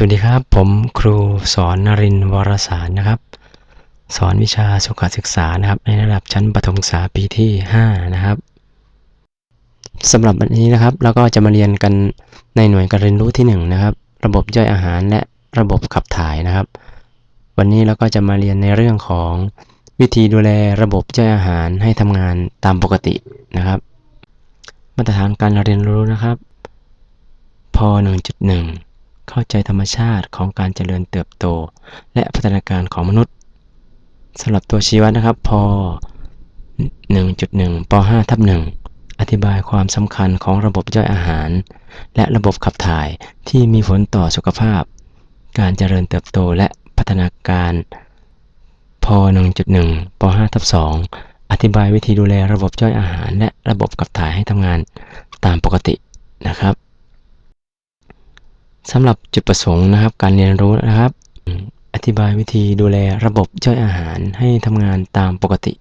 สวัสดีครับ ผมครูสอนนรินทร์วรสารนะครับ สอนวิชาสุขศึกษานะครับ ในระดับชั้นประถมศึกษาปีที่ 5 นะครับสำหรับวันนี้นะครับเราก็จะมาเรียนกันในหน่วยการเรียนรู้ที่ 1 นะครับ ระบบย่อยอาหารและระบบขับถ่ายนะครับ วันนี้เราก็จะมาเรียนในเรื่องของวิธีดูแลระบบย่อยอาหารให้ทำงานตามปกตินะครับ มาตรฐานการเรียนรู้นะครับพ 1.1 เข้าใจธรรมชาติของการเจริญเติบโต และพัฒนาการของมนุษย์สำหรับตัวชีวัดนะครับพ1.1ป5ทับ1อธิบายความสำคัญของระบบย่อยอาหาร และระบบขับถ่ายที่มีผลต่อสุขภาพ การเจริญเติบโตและพัฒนาการพ1.1ป5ทับ2อธิบายวิธีดูแลระบบย่อยอาหาร และระบบขับถ่ายให้ทำงานตามปกตินะครับ สำหรับจุดประสงค์นะครับ การเรียนรู้นะครับ อธิบายวิธีดูแลระบบย่อยอาหารให้ทำงานตามปกติ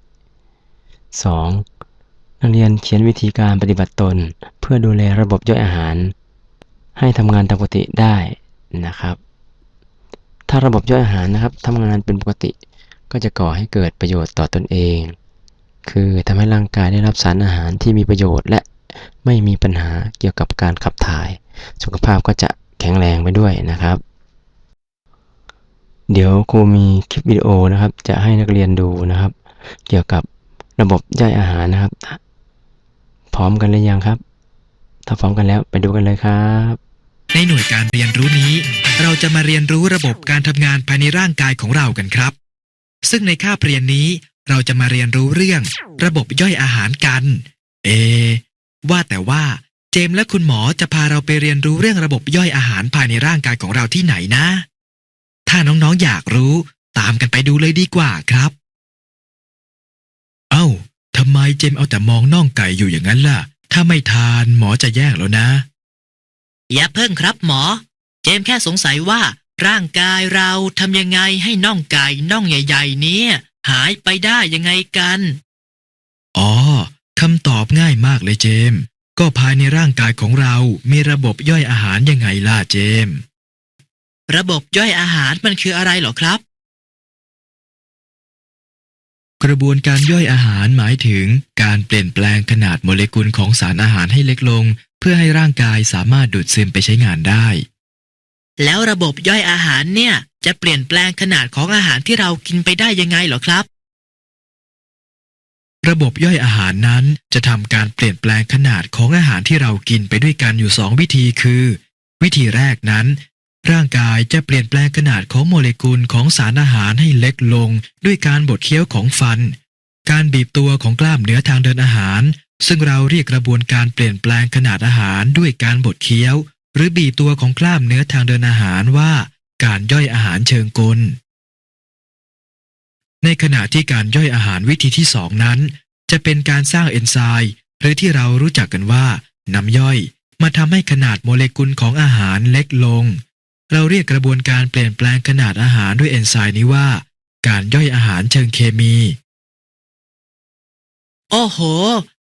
2. นักเรียนเขียนวิธีการปฏิบัติตน เพื่อดูแลระบบย่อยอาหาร ให้ทำงานตามปกติได้นะครับ ถ้าระบบย่อยอาหารนะครับทำงานเป็นปกติ ก็จะก่อให้เกิดประโยชน์ต่อตนเอง คือทำให้ร่างกายได้รับสารอาหารที่มีประโยชน์และไม่มีปัญหาเกี่ยวกับการขับถ่าย สุขภาพก็จะ แข็งแรงไปด้วยนะครับ เดี๋ยวครูมีคลิปวิดีโอนะครับ จะให้นักเรียนดูนะครับ เกี่ยวกับระบบย่อยอาหารนะครับ พร้อมกันหรือยังครับ ถ้าพร้อมกันแล้วไปดูกันเลยครับในหน่วยการเรียนรู้นี้ เราจะมาเรียนรู้ระบบการทำงานภายในร่างกายของเรากันครับ ซึ่งในคาบเรียนนี้เราจะมาเรียนรู้เรื่อง ระบบย่อยอาหารกัน เอ ว่าแต่ว่า จมส์และคุณหมอจะพาเราไปเรียนรู้เรื่องระบบย่อยอาหารภายในร่างกายของเราที่ไหนนะ ถ้าน้องๆอยากรู้ ตามกันไปดูเลยดีกว่าครับ เอ้าทำไมเจมส์เอาแต่มองน่องไก่อยู่อย่างนั้นล่ะ ถ้าไม่ทานหมอจะแย่งแล้วนะ อย่าเพิ่งครับหมอ เจมส์แค่สงสัยว่า ร่างกายเราทำยังไงให้น่องไก่น่องใหญ่ ๆ เนี้ยหายไปได้ยังไงกัน อ๋อคำตอบง่ายมากเลยเจมส์ ก็ภายในร่างกายของเรามีระบบย่อยอาหารยังไงล่ะเจมส์ระบบย่อยอาหารมันคืออะไรเหรอครับ กระบวนการย่อยอาหารหมายถึง การเปลี่ยนแปลงขนาดโมเลกุลของสารอาหารให้เล็กลง เพื่อให้ร่างกายสามารถดูดซึมไปใช้งานได้ แล้วระบบย่อยอาหารเนี่ย จะเปลี่ยนแปลงขนาดของอาหารที่เรากินไปได้ยังไงเหรอครับ ระบบย่อยอาหารนั้นจะทำการเปลี่ยนแปลงขนาดของอาหารที่เรากินไปด้วยกันอยู่สองวิธีคือ วิธีแรกนั้น ร่างกายจะเปลี่ยนแปลงขนาดของโมเลกุลของสารอาหารให้เล็กลง ด้วยการบดเคี้ยวของฟัน การบีบตัวของกล้ามเนื้อทางเดินอาหาร ซึ่งเราเรียกกระบวนการเปลี่ยนแปลงขนาดอาหารด้วยการบดเคี้ยว หรือบีบตัวของกล้ามเนื้อทางเดินอาหารว่า การย่อยอาหารเชิงกล ในขณะที่การย่อยอาหารวิธีที่สองนั้น จะเป็นการสร้างเอนไซม์หรือที่เรารู้จักกันว่า น้ำย่อย มาทำให้ขนาดโมเลกุลของอาหารเล็กลง เราเรียกกระบวนการเปลี่ยนแปลงขนาดอาหารด้วยเอนไซม์นี้ว่า การย่อยอาหารเชิงเคมี โอ้โห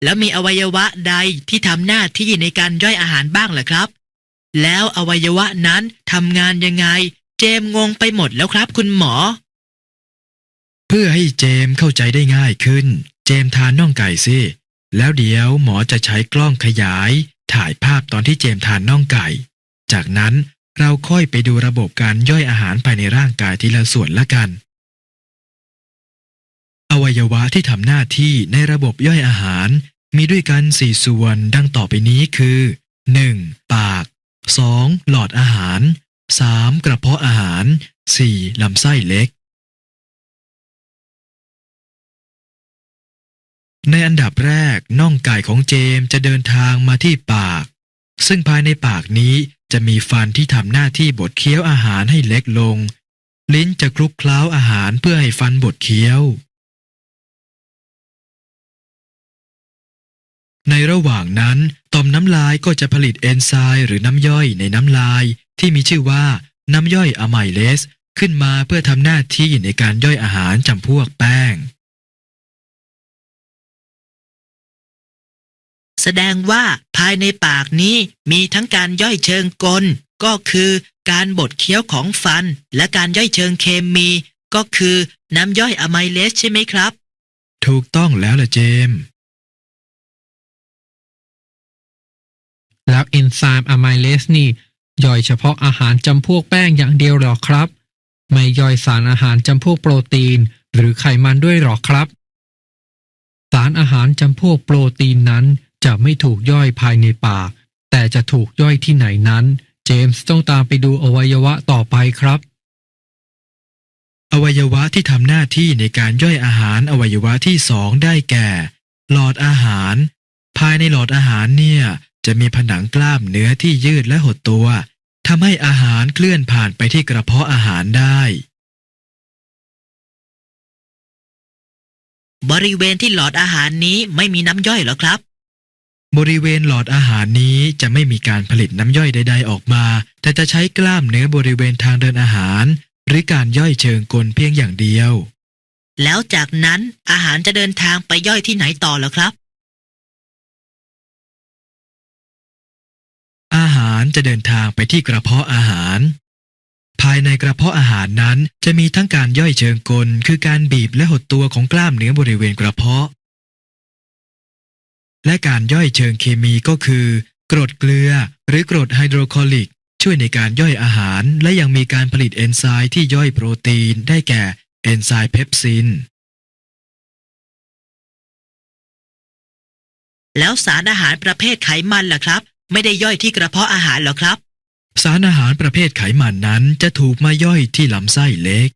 แล้วมีอวัยวะใดที่ทำหน้าที่ในการย่อยอาหารบ้างเหรอครับ แล้วอวัยวะนั้นทำงานยังไง เจมงงไปหมดแล้วครับคุณหมอ เพื่อให้เจมเข้าใจได้ง่ายขึ้น เจมทานน่องไก่สิแล้วเดี๋ยวหมอจะใช้กล้องขยาย ถ่ายภาพตอนที่เจมทานน่องไก่ จากนั้นเราค่อยไปดูระบบการย่อยอาหารภายในร่างกายทีละส่วนละกัน อวัยวะที่ทำหน้าที่ในระบบย่อยอาหาร มีด้วยกันสี่ส่วนดังต่อไปนี้คือ 1. ปาก 2. หลอดอาหาร 3. กระเพาะอาหาร 4. ลำไส้เล็ก ในอันดับแรกน่องไก่ของเจมส์จะเดินทางมาที่ปาก ซึ่งภายในปากนี้จะมีฟันที่ทำหน้าที่บดเคี้ยวอาหารให้เล็กลง ลิ้นจะคลุกเคล้าอาหารเพื่อให้ฟันบดเคี้ยว ในระหว่างนั้นต่อมน้ำลายก็จะผลิตเอนไซม์หรือน้ำย่อยในน้ำลาย ที่มีชื่อว่าน้ำย่อยอะไมเลสขึ้นมาเพื่อทำหน้าที่ในการย่อยอาหารจำพวกแป้ง ดงว่าภายในปากนี้มีทั้งการย่อยเชิงกล ก็คือการบดเคี้ยวของฟัน และการย่อยเชิงเคมี ก็คือน้ำย่อยอะไมเลสใช่ไหมครับ ถูกต้องแล้วล่ะเจมส์แล้วเอนไซม์อะไมเลสนี่ ย่อยเฉพาะอาหารจำพวกแป้งอย่างเดียวหรอครับ ไม่ย่อยสารอาหารจำพวกโปรตีน หรือไขมันด้วยหรอครับ สารอาหารจำพวกโปรตีนนั้น จะไม่ถูกย่อยภายในปาก แต่จะถูกย่อยที่ไหนนั้น เจมส์ต้องตามไปดูอวัยวะต่อไปครับ อวัยวะที่ทำหน้าที่ในการย่อยอาหารอวัยวะที่สองได้แก่ หลอดอาหาร ภายในหลอดอาหารเนี่ยจะมีผนังกล้ามเนื้อที่ยืดและหดตัวทำให้อาหารเคลื่อนผ่านไปที่กระเพาะอาหารได้ บริเวณที่หลอดอาหารนี้ไม่มีน้ำย่อยหรอครับ บริเวณหลอดอาหารนี้จะไม่มีการผลิตน้ำย่อยใด ๆ ออกมา แต่จะใช้กล้ามเนื้อบริเวณทางเดินอาหาร หรือการย่อยเชิงกลเพียงอย่างเดียว แล้วจากนั้นอาหารจะเดินทางไปย่อยที่ไหนต่อเหรอครับ อาหารจะเดินทางไปที่กระเพาะอาหาร ภายในกระเพาะอาหารนั้นจะมีทั้งการย่อยเชิงกล คือการบีบและหดตัวของกล้ามเนื้อบริเวณกระเพาะ และการย่อยเชิงเคมีก็คือกรดเกลือ หรือกรดไฮโดรคลอริก ช่วยในการย่อยอาหาร และยังมีการผลิตเอนไซม์ที่ย่อยโปรตีน ได้แก่เอนไซม์เพปซินแล้วสารอาหารประเภทไขมันล่ะครับ ไม่ได้ย่อยที่กระเพาะอาหารเหรอครับ สารอาหารประเภทไขมันนั้นจะถูกมาย่อยที่ลำไส้เล็ก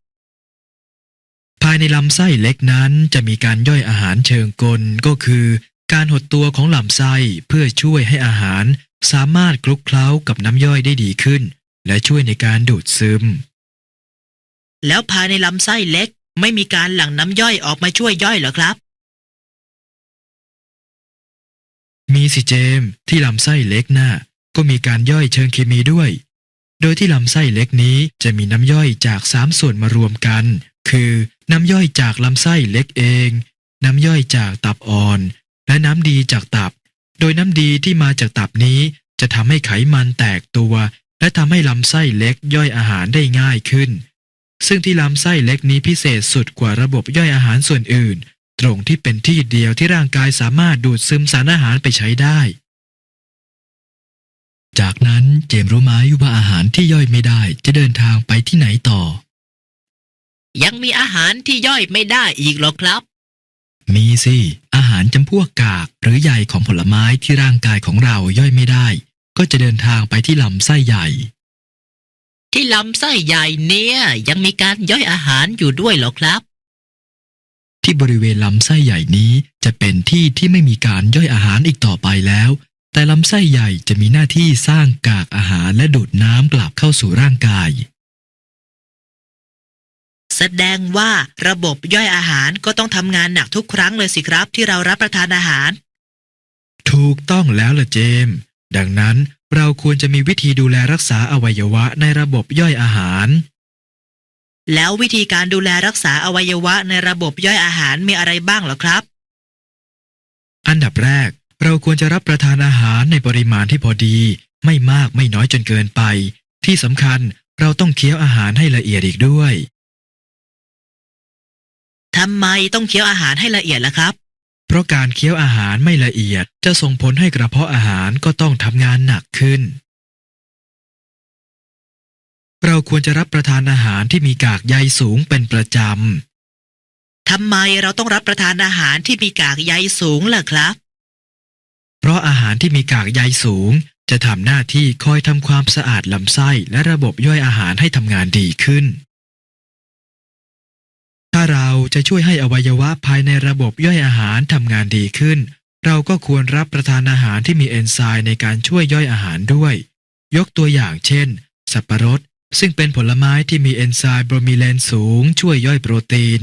ภายในลำไส้เล็กนั้นจะมีการย่อยอาหารเชิงกลก็คือ การหดตัวของลำไส้เพื่อช่วยให้อาหารสามารถคลุกเคล้ากับน้ำย่อยได้ดีขึ้น และช่วยในการดูดซึม แล้วภายในลำไส้เล็กไม่มีการหลั่งน้ำย่อยออกมาช่วยย่อยเหรอครับ มีสิเจมส์ที่ลำไส้เล็กน่ะก็มีการย่อยเชิงเคมีด้วย โดยที่ลำไส้เล็กนี้จะมีน้ำย่อยจากสามส่วนมารวมกัน คือน้ำย่อยจากลำไส้เล็กเอง น้ำย่อยจากตับอ่อน และน้ำดีจากตับ โดยน้ำดีที่มาจากตับนี้จะทำให้ไขมันแตกตัว และทำให้ลำไส้เล็กย่อยอาหารได้ง่ายขึ้น ซึ่งที่ลำไส้เล็กนี้พิเศษสุดกว่าระบบย่อยอาหารส่วนอื่น ตรงที่เป็นที่เดียวที่ร่างกายสามารถดูดซึมสารอาหารไปใช้ได้ จากนั้นเจมรู้ไหมว่าอาหารที่ย่อยไม่ได้จะเดินทางไปที่ไหนต่อ ยังมีอาหารที่ย่อยไม่ได้อีกหรอครับ มีสิ อาหารจำพวกกากหรือใยของผลไม้ที่ร่างกายของเราย่อยไม่ได้ ก็จะเดินทางไปที่ลำไส้ใหญ่ ที่ลำไส้ใหญ่เนี่ย ยังมีการย่อยอาหารอยู่ด้วยเหรอครับ ที่บริเวณลำไส้ใหญ่นี้จะเป็นที่ที่ไม่มีการย่อยอาหารอีกต่อไปแล้ว แต่ลำไส้ใหญ่จะมีหน้าที่สร้างกากอาหารและดูดน้ำกลับเข้าสู่ร่างกาย แสดงว่าระบบย่อยอาหารก็ต้องทำงานหนักทุกครั้งเลยสิครับที่เรารับประทานอาหาร ถูกต้องแล้วล่ะเจมส์ดังนั้นเราควรจะมีวิธีดูแลรักษาอวัยวะในระบบย่อยอาหาร แล้ววิธีการดูแลรักษาอวัยวะในระบบย่อยอาหารมีอะไรบ้างเหรอครับ อันดับแรก เราควรจะรับประทานอาหารในปริมาณที่พอดี ไม่มากไม่น้อยจนเกินไป ที่สำคัญเราต้องเคี้ยวอาหารให้ละเอียดอีกด้วยทำไมต้องเคี้ยวอาหารให้ละเอียดล่ะครับ เพราะการเคี้ยวอาหารไม่ละเอียด จะส่งผลให้กระเพาะอาหารก็ต้องทำงานหนักขึ้น เราควรจะรับประทานอาหารที่มีกากใยสูงเป็นประจำทำไมเราต้องรับประทานอาหารที่มีกากใยสูงล่ะครับ เพราะอาหารที่มีกากใยสูง จะทำหน้าที่คอยทำความสะอาดลำไส้และระบบย่อยอาหารให้ทำงานดีขึ้น ถ้าเราจะช่วยให้อวัยวะภายในระบบย่อยอาหารทำงานดีขึ้น เราก็ควรรับประทานอาหารที่มีเอนไซม์ในการช่วยย่อยอาหารด้วย ยกตัวอย่างเช่น สับปะรด ซึ่งเป็นผลไม้ที่มีเอนไซม์โบรมิเลนสูง ช่วยย่อยโปรตีน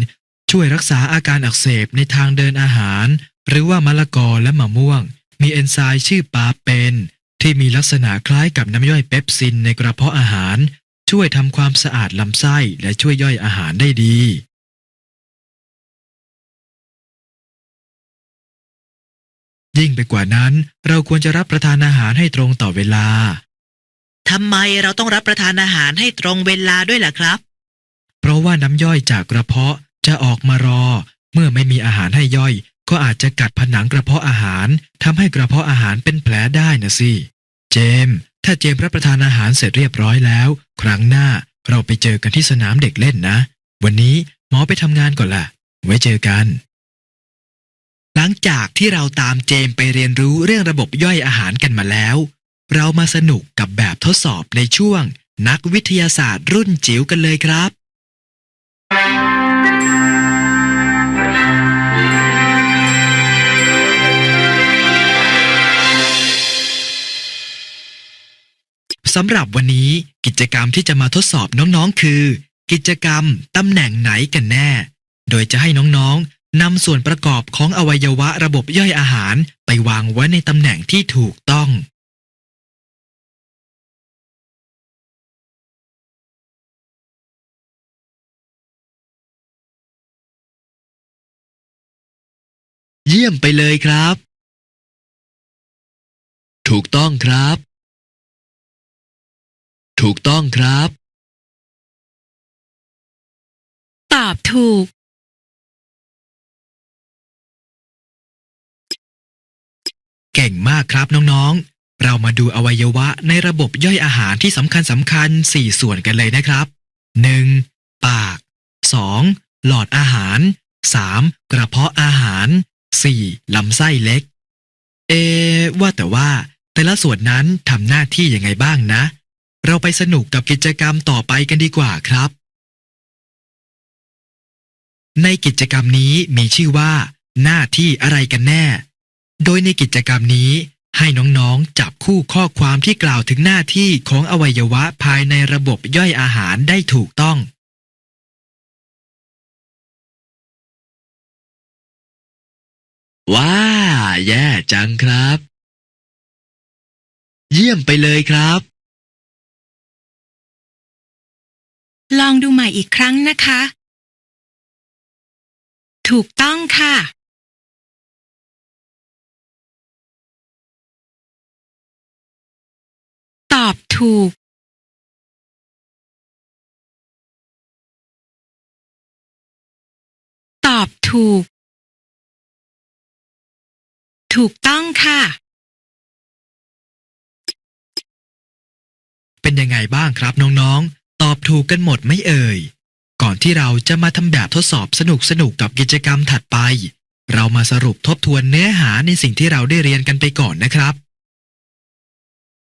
ช่วยรักษาอาการอักเสบในทางเดินอาหาร หรือว่ามะละกอและมะม่วง มีเอนไซม์ชื่อปาเปนที่มีลักษณะคล้ายกับน้ำย่อยเปปซินในกระเพาะอาหาร ช่วยทำความสะอาดลำไส้และช่วยย่อยอาหารได้ดี ยิ่งไปกว่านั้นเราควรจะรับประทานอาหารให้ตรงต่อเวลา ทำไมเราต้องรับประทานอาหารให้ตรงเวลาด้วยล่ะครับ เพราะว่าน้ำย่อยจากกระเพาะจะออกมารอ เมื่อไม่มีอาหารให้ย่อย ก็อาจจะกัดผนังกระเพาะอาหารทำให้กระเพาะอาหารเป็นแผลได้นะสิ เจมส์ถ้าเจมส์รับประทานอาหารเสร็จเรียบร้อยแล้ว ครั้งหน้าเราไปเจอกันที่สนามเด็กเล่นนะ วันนี้หมอไปทำงานก่อนล่ะ ไว้เจอกันหลั งจากที่เราตามเจมไปเรียนรู้เรื่องระบบย่อยอาหารกันมาแล้ว เรามาสนุกกับแบบทดสอบในช่วง นักวิทยาศาสตร์รุ่นจิ๋วกันเลยครับ สำหรับวันนี้กิจกรรมที่จะมาทดสอบน้องๆ คือ กิจกรรมตำแหน่งไหนกันแน่ โดยจะให้น้องๆ นำส่วนประกอบของอวัยวะระบบย่อยอาหารไปวางไว้ในตำแหน่งที่ถูกต้อง เยี่ยมไปเลยครับ ถูกต้องครับ ถูกต้องครับ ตอบถูก เก่งมากครับน้องๆ เรามาดูอวัยวะในระบบย่อยอาหารที่สำคัญสำคัญ4ส่วนกันเลยนะครับ 1. ปาก 2. หลอดอาหาร 3. กระเพาะอาหาร 4. ลำไส้เล็ก เอ ว่าแต่ว่า แต่ละส่วนนั้นทำหน้าที่ยังไงบ้างนะ เราไปสนุกกับกิจกรรมต่อไปกันดีกว่าครับ ในกิจกรรมนี้มีชื่อว่า หน้าที่อะไรกันแน่ โดยในกิจกรรมนี้ให้น้องๆ จับคู่ข้อความที่กล่าวถึงหน้าที่ของอวัยวะภายในระบบย่อยอาหารได้ถูกต้อง ว้า แย่จังครับ เยี่ยมไปเลยครับ ลองดูใหม่อีกครั้งนะคะ ถูกต้องค่ะ ถูกตอบถูก ถูกต้องค่ะ เป็นยังไงบ้างครับน้องๆ ตอบถูกกันหมดไม่เอ่ย ก่อนที่เราจะมาทำแบบทดสอบสนุกๆกับกิจกรรมถัดไป เรามาสรุปทบทวนเนื้อหาในสิ่งที่เราได้เรียนกันไปก่อนนะครับ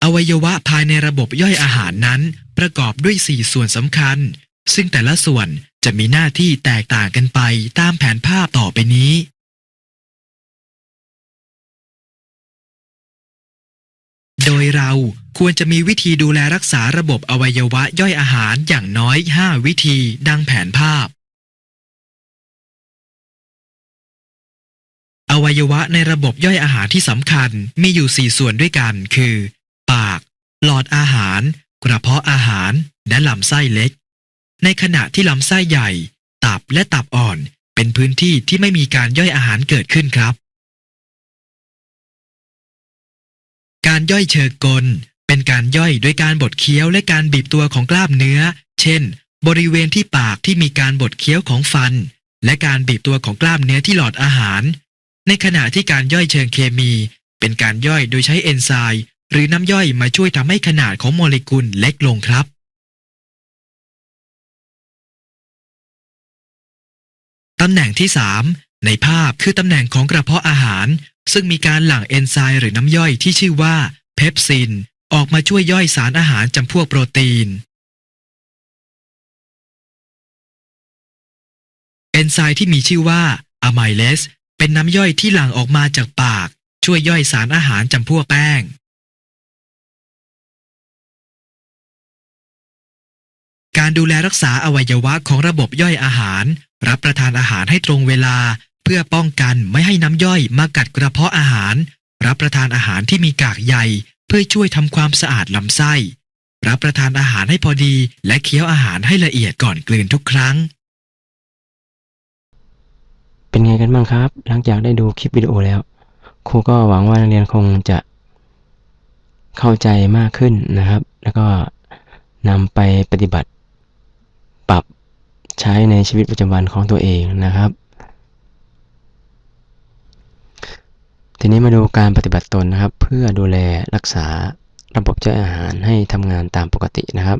อวัยวะภายในระบบย่อยอาหารนั้น ประกอบด้วย 4 ส่วนสำคัญ ซึ่งแต่ละส่วนจะมีหน้าที่แตกต่างกันไปตามแผนภาพต่อไปนี้ โดยเราควรจะมีวิธีดูแลรักษาระบบอวัยวะย่อยอาหารอย่างน้อย 5 วิธีดังแผนภาพ อวัยวะในระบบย่อยอาหารที่สำคัญมีอยู่ 4 ส่วนด้วยกัน คือาก หลอดอาหาร กระเพาะอาหาร และลำไส้เล็ก ในขณะที่ลำไส้ใหญ่ ตับและตับอ่อน เป็นพื้นที่ที่ไม่มีการย่อยอาหารเกิดขึ้นครับ การย่อยเชิงกล เป็นการย่อยโดยการบดเคี้ยวและการบีบตัวของกล้ามเนื้อ เช่น บริเวณที่ปากที่มีการบดเคี้ยวของฟัน และการบีบตัวของกล้ามเนื้อที่หลอดอาหาร ในขณะที่การย่อยเชิงเคมีเป็นการย่อยโดยใช้เอนไซม์ หรือน้ำย่อยมาช่วยทำให้ขนาดของโมเลกุลเล็กลงครับตำแหน่งที่ 3 ในภาพคือตำแหน่งของกระเพาะอาหาร ซึ่งมีการหลั่งเอนไซม์หรือน้ำย่อยที่ชื่อว่าเพปซิน ออกมาช่วยย่อยสารอาหารจำพวกโปรตีน เอนไซม์ที่มีชื่อว่าอะไมเลสเป็นน้ำย่อยที่หลั่งออกมาจากปาก ช่วยย่อยสารอาหารจำพวกแป้ง การดูแลรักษาอวัยวะของระบบย่อยอาหาร รับประทานอาหารให้ตรงเวลา เพื่อป้องกันไม่ให้น้ำย่อยมากัดกระเพาะอาหาร รับประทานอาหารที่มีกากใยเพื่อช่วยทำความสะอาดลำไส้ รับประทานอาหารให้พอดี และเคี้ยวอาหารให้ละเอียดก่อนกลืนทุกครั้ง เป็นไงกันบ้างครับ หลังจากได้ดูคลิปวิดีโอแล้ว ครูก็หวังว่านักเรียนคงจะเข้าใจมากขึ้นนะครับ แล้วก็นำไปปฏิบัติ ปรับใช้ในชีวิตประจำวันของตัวเองนะครับ ทีนี้มาดูการปฏิบัติตนนะครับ เพื่อดูแลรักษาระบบย่อยอาหารให้ทำงานตามปกตินะครับ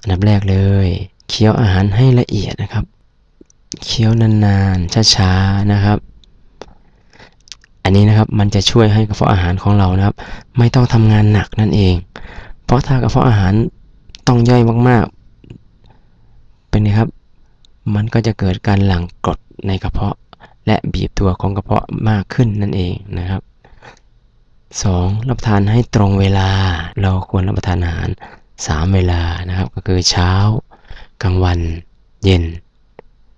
อันดับแรกเลยเคี้ยวอาหารให้ละเอียดนะครับ เคี้ยวนานๆช้าๆนะครับ อันนี้นะครับมันจะช่วยให้กระเพาะอาหารของเรานะครับ ไม่ต้องทำงานหนักนั่นเอง เพราะถ้ากระเพาะอาหาร ต้องย่อยมากๆ เป็นไงครับ มันก็จะเกิดการหลั่งกรดในกระเพาะ และบีบตัวของกระเพาะมากขึ้นนั่นเองนะครับ 2. รับประทานให้ตรงเวลา เราควรรับประทานอาหาร 3 เวลานะครับ ก็คือเช้ากลางวันเย็น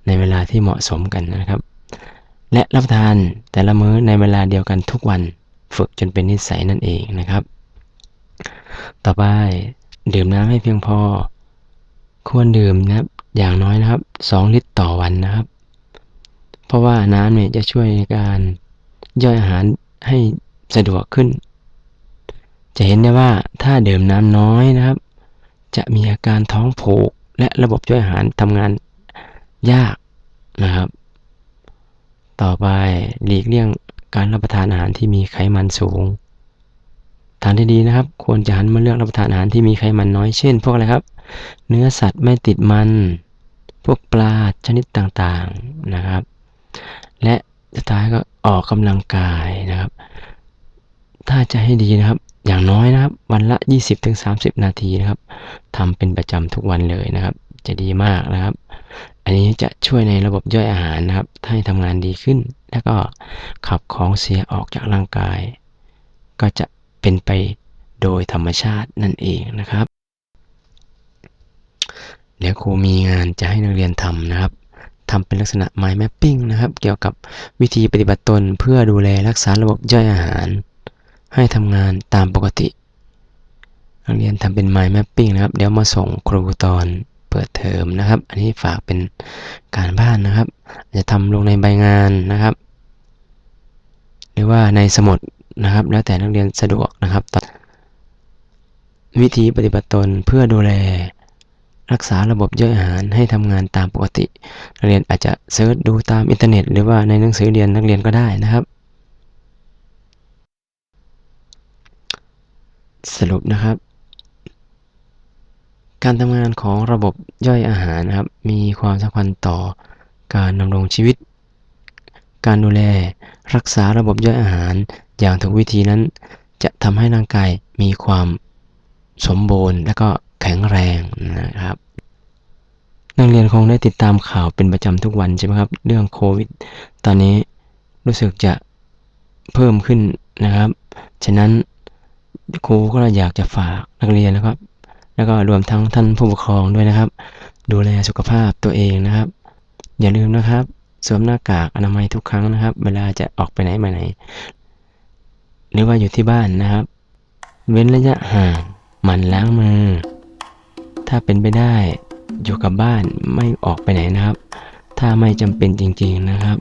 ในเวลาที่เหมาะสมกันนะครับ และรับประทานแต่ละมื้อในเวลาเดียวกันทุกวันฝึกจนเป็นนิสัยนั่นเองนะครับ ต่อไป ดื่มน้ำให้เพียงพอ ควรดื่มนะครับ อย่างน้อยนะครับ2ลิตรต่อวันนะครับ เพราะว่าน้ำเนี่ยจะช่วยในการย่อยอาหารให้สะดวกขึ้น จะเห็นได้ว่าถ้าดื่มน้ำน้อยนะครับ จะมีอาการท้องผูกและระบบย่อยอาหารทำงานยากนะครับ ต่อไปหลีกเลี่ยงการรับประทานอาหารที่มีไขมันสูง ทางที่ดีนะครับ ควรจะหันมาเลือกรับประทานอาหารที่มีไขมันน้อยเช่น พวกอะไรครับ เนื้อสัตว์ไม่ติดมัน พวกปลาชนิดต่างๆนะครับ และสุดท้ายก็ออกกำลังกายนะครับ ถ้าจะให้ดีนะครับ อย่างน้อยนะครับ วันละ 20-30 นาทีนะครับทำเป็นประจำทุกวันเลยนะครับ จะดีมากนะครับ อันนี้จะช่วยในระบบย่อยอาหารนะครับให้ทำงานดีขึ้น แล้วก็ขับของเสียออกจากร่างกาย ก็จะ เป็นไปโดยธรรมชาตินั่นเองนะครับ เดี๋ยวครูมีงานจะให้นักเรียนทำนะครับทำเป็นลักษณะ mind mapping นะครับ เกี่ยวกับวิธีปฏิบัติตนเพื่อดูแลรักษาระบบย่อยอาหาร ให้ทำงานตามปกติ นักเรียนทำเป็น mind mapping นะครับ เดี๋ยวมาส่งครูตอนเปิดเทอมนะครับ อันนี้ฝากเป็นการบ้านนะครับ จะทำลงในใบงานนะครับ หรือว่าในสมุด นะครับ แล้วแต่นักเรียนสะดวกนะครับ วิธีปฏิบัติตนเพื่อดูแลรักษาระบบย่อยอาหารให้ทำงานตามปกตินักเรียนอาจจะเซิร์ชดูตามอินเทอร์เน็ต หรือว่าในหนังสือเรียนนักเรียนก็ได้นะครับ สรุปนะครับ การทำงานของระบบย่อยอาหารนะครับ มีความสำคัญต่อการดำรงชีวิต การดูแลรักษาระบบย่อยอาหาร อย่างถูกวิธีนั้น จะทำให้ร่างกายมีความสมบูรณ์และก็แข็งแรงนะครับ นักเรียนคงได้ติดตามข่าวเป็นประจำทุกวันใช่ไหมครับ เรื่องโควิด ตอนนี้รู้สึกจะเพิ่มขึ้นนะครับ ฉะนั้นครูก็อยากจะฝากนักเรียนนะครับ แล้วก็รวมทั้งท่านผู้ปกครองด้วยนะครับ ดูแลสุขภาพตัวเองนะครับ อย่าลืมนะครับสวมหน้ากากอนามัยทุกครั้งนะครับ เวลาจะออกไปไหนมาไหน หรือว่าอยู่ที่บ้านนะครับ เว้นระยะห่างหมั่นล้างมือ ถ้าเป็นไปได้อยู่กับบ้านไม่ออกไปไหนนะครับ ถ้าไม่จำเป็นจริงๆนะครับ